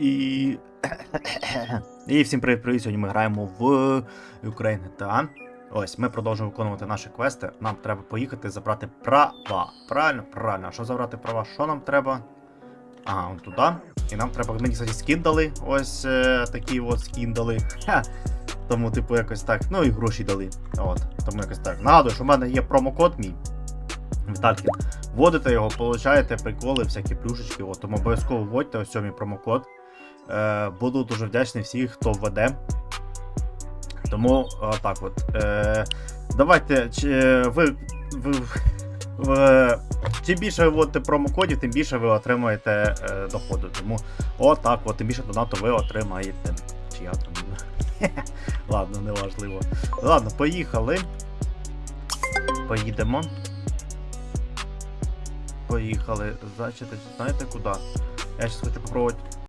І. І всім привіт, привіт. Сьогодні ми граємо в Ukraine GTA. Ось, ми продовжуємо виконувати наші квести. Нам треба поїхати забрати права. Правильно, правильно. А що забрати права? Що нам треба? Ага, он туди. І нам треба. Мені, кстати, скін дали. Ось е, такі от скін дали. Ха. Тому, типу, якось так. Ну і гроші дали. От. Тому якось так. Нагадую, що в мене є промокод мій. Віталькін. Вводите його, получаєте приколи, всякі плюшечки. От, тому обов'язково вводьте ось цей мій промокод. Е, буду дуже вдячний всім, хто введе. Тому так от. Е, давайте. Чи, ви, ви, ви, чим більше ви вводите промокодів, тим більше ви отримаєте е, доходу. Тому отак, от, тим більше донату ви отримаєте. Чи я там. Ладно, неважливо. Ладно, поїхали. Поїдемо. Поїхали. Значить, знаєте куди? Я зараз хочу попробувати